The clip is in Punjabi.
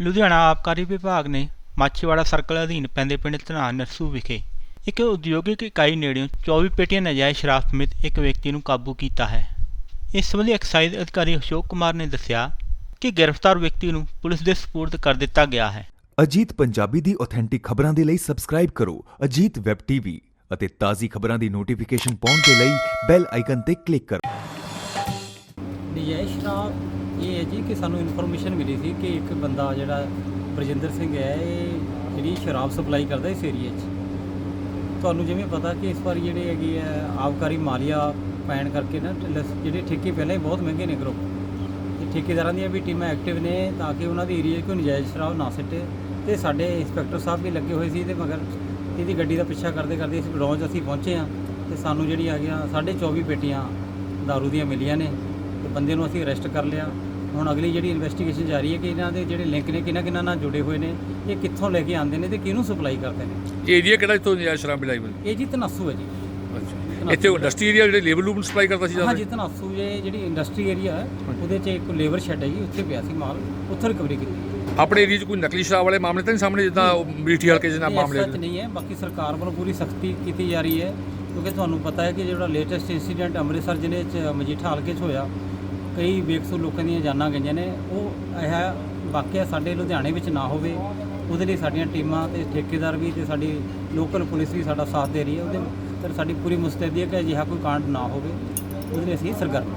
ਲੁਧਿਆਣਾ ਆਬਕਾਰੀ ਵਿਭਾਗ ਨੇ ਮਾਛੀਵਾੜਾ ਸਰਕਲ ਅਧੀਨ ਪੈਂਦੇ ਪਿੰਡ ਧਨਾ ਨਰਸੂ ਵਿਖੇ ਇੱਕ ਉਦਯੋਗਿਕ ਇਕਾਈ ਨੇੜਿਓਂ 24 ਪੇਟੀਆਂ ਨਜਾਇਜ਼ ਸ਼ਰਾਬ ਸਮੇਤ ਇੱਕ ਵਿਅਕਤੀ ਨੂੰ ਕਾਬੂ ਕੀਤਾ ਹੈ। ਇਸ ਸੰਬੰਧੀ ਐਕਸਾਈਜ਼ ਅਧਿਕਾਰੀ ਅਸ਼ੋਕ ਕੁਮਾਰ ਨੇ ਦੱਸਿਆ ਕਿ ਗ੍ਰਿਫਤਾਰ ਵਿਅਕਤੀ ਨੂੰ ਪੁਲਿਸ ਦੇ ਸਪੁਰਦ ਕਰ ਦਿੱਤਾ ਗਿਆ ਹੈ। ਅਜੀਤ ਪੰਜਾਬੀ ਦੀ ਆਥੈਂਟਿਕ ਖਬਰਾਂ ਦੇ ਲਈ ਸਬਸਕ੍ਰਾਈਬ ਕਰੋ ਅਜੀਤ ਵੈਬ ਟੀਵੀ ਅਤੇ ਤਾਜ਼ੀ ਖਬਰਾਂ ਦੀ ਨੋਟੀਫਿਕੇਸ਼ਨ ਪਾਉਣ ਦੇ ਲਈ ਬੈਲ ਆਈਕਨ ਤੇ ਕਲਿੱਕ ਕਰੋ। ਨਜਾਇਜ਼ ਸ਼ਰਾਬ ਇਹ ਹੈ ਜੀ ਕਿ ਸਾਨੂੰ ਇਨਫੋਰਮੇਸ਼ਨ ਮਿਲੀ ਸੀ ਕਿ ਇੱਕ ਬੰਦਾ ਜਿਹੜਾ ਬਰਜਿੰਦਰ ਸਿੰਘ ਹੈ, ਇਹ ਜਿਹੜੀ ਸ਼ਰਾਬ ਸਪਲਾਈ ਕਰਦਾ ਇਸ ਏਰੀਏ 'ਚ। ਤੁਹਾਨੂੰ ਜਿਵੇਂ ਪਤਾ ਕਿ ਇਸ ਵਾਰ ਜਿਹੜੇ ਹੈਗੀ ਹੈ ਆਬਕਾਰੀ ਮਾਲੀਆ ਪੈਣ ਕਰਕੇ ਨਾ, ਲ- ਜਿਹੜੇ ਠੇਕੇ ਪਹਿਲਾਂ ਹੀ ਬਹੁਤ ਮਹਿੰਗੇ ਨੇ ਗਰੁੱਪ ਤੇ ਠੇਕੇਦਾਰਾਂ ਦੀਆਂ ਵੀ ਟੀਮਾਂ ਐਕਟਿਵ ਨੇ ਤਾਂ ਕਿ ਉਹਨਾਂ ਦੇ ਏਰੀਏ 'ਚ ਕੋਈ ਨਜਾਇਜ਼ ਸ਼ਰਾਬ ਨਾ ਸਿੱਟੇ। ਤੇ ਸਾਡੇ ਇੰਸਪੈਕਟਰ ਸਾਹਿਬ ਵੀ ਲੱਗੇ ਹੋਏ ਸੀ ਤੇ ਮਗਰ ਇਹਦੀ ਗੱਡੀ ਦਾ ਪਿੱਛਾ ਕਰਦੇ ਕਰਦੇ ਇਸ ਗਰਾਊਂਡ 'ਚ ਅਸੀਂ ਪਹੁੰਚੇ ਹਾਂ ਤੇ ਸਾਨੂੰ ਜਿਹੜੀ ਹੈਗੀਆਂ 24 ਪੇਟੀਆਂ दारू ਦੀਆਂ ਮਿਲੀਆਂ ਨੇ ਤੇ ਬੰਦੇ ਨੂੰ ਅਸੀਂ ਅਰੈਸਟ ਕਰ ਲਿਆ। ਹੁਣ ਅਗਲੀ ਜਿਹੜੀ ਇਨਵੈਸਟੀਗੇਸ਼ਨ ਜਾਰੀ ਹੈ ਕਿ ਇਹਨਾਂ ਦੇ ਜਿਹੜੇ ਲਿੰਕ ਨੇ ਕਿਹਨਾਂ ਕਿਹਨਾਂ ਨਾਲ ਜੁੜੇ ਹੋਏ ਨੇ ਇਹ ਕਿੱਥੋਂ ਲੈ ਕੇ ਆਉਂਦੇ ਨੇ ਤੇ ਕਿਹਨੂੰ ਸਪਲਾਈ ਕਰਦੇ ਨੇ? ਏਰੀਆ ਕਿਹੜਾ ਇੱਥੋਂ ਨਜਾਇਜ਼ ਸ਼ਰਾਬ ਮਿਲਾਈ ਬਣੀ ਇਹ ਜੀ ਤਨਾਸੂ ਹੈ ਜੀ। ਅੱਛਾ। ਇੱਥੇ ਇੰਡਸਟਰੀ ਏਰੀਆ ਜਿਹੜੇ ਲੇਬਰ ਲੂਬਲ ਸਪਲਾਈ ਕਰਦਾ ਸੀ ਹਾਂ ਜੀ ਤਨਾਸੂ ਜੇ ਜਿਹੜੀ ਇੰਡਸਟਰੀ ਏਰੀਆ ਹੈ ਉਹਦੇ 'ਚ ਇੱਕ ਲੇਬਰ ਸ਼ੈੱਡ ਹੈ ਜੀ ਉੱਥੇ ਪਿਆ ਸੀ ਮਾਲ ਉੱਥੋਂ ਰਿਕਵਰੀ ਕੀਤੀ ਆਪਣੇ ਏਰੀਆ 'ਚ ਕੋਈ ਨਕਲੀ ਸ਼ਰਾਬ ਵਾਲੇ ਮਾਮਲੇ ਤਾਂ ਨਹੀਂ ਸਾਹਮਣੇ ਜਿੱਦਾਂ ਮੀਠੀ ਹਲਕੇ ਇਹ ਮਾਮਲੇ ਸੱਚ ਨਹੀਂ ਹੈ ਬਾਕੀ ਸਰਕਾਰ ਵੱਲੋਂ ਪੂਰੀ ਸਖਤੀ ਕੀਤੀ ਜਾ ਰਹੀ ਹੈ ਕਿਉਂਕਿ ਤੁਹਾਨੂੰ ਪਤਾ ਹੈ ਕਿ ਜਿਹੜਾ ਲੇਟੈਸਟ ਇਨਸੀਡੈਂਟ ਅੰਮ੍ਰਿਤਸਰ ਜ਼ਿਲ੍ਹੇ 'ਚ ਮਜੀਠਾ ਹਲਕੇ 'ਚ ਹੋਇਆ ਕਈ ਬੇਕਸੂਰ ਲੋਕਾਂ ਦੀਆਂ ਜਾਨਾਂ ਗਈਆਂ ਨੇ। ਉਹ ਇਹ ਵਾਕਿਆ ਸਾਡੇ ਲੁਧਿਆਣੇ ਵਿੱਚ ਨਾ ਹੋਵੇ, ਉਹਦੇ ਲਈ ਸਾਡੀਆਂ ਟੀਮਾਂ ਤੇ ਠੇਕੇਦਾਰ ਵੀ ਤੇ ਸਾਡੀ ਲੋਕਲ ਪੁਲਿਸ ਵੀ ਸਾਡਾ ਸਾਥ ਦੇ ਰਹੀ ਹੈ। ਉਹਦੇ ਪਰ ਸਾਡੀ ਪੂਰੀ ਮੁਸਤੈਦੀ ਹੈ ਕਿ ਅਜਿਹਾ ਕੋਈ ਕਾਂਡ ਨਾ ਹੋਵੇ। ਉਹਦੇ ਲਈ ਅਸੀਂ ਸਰਗਰਮ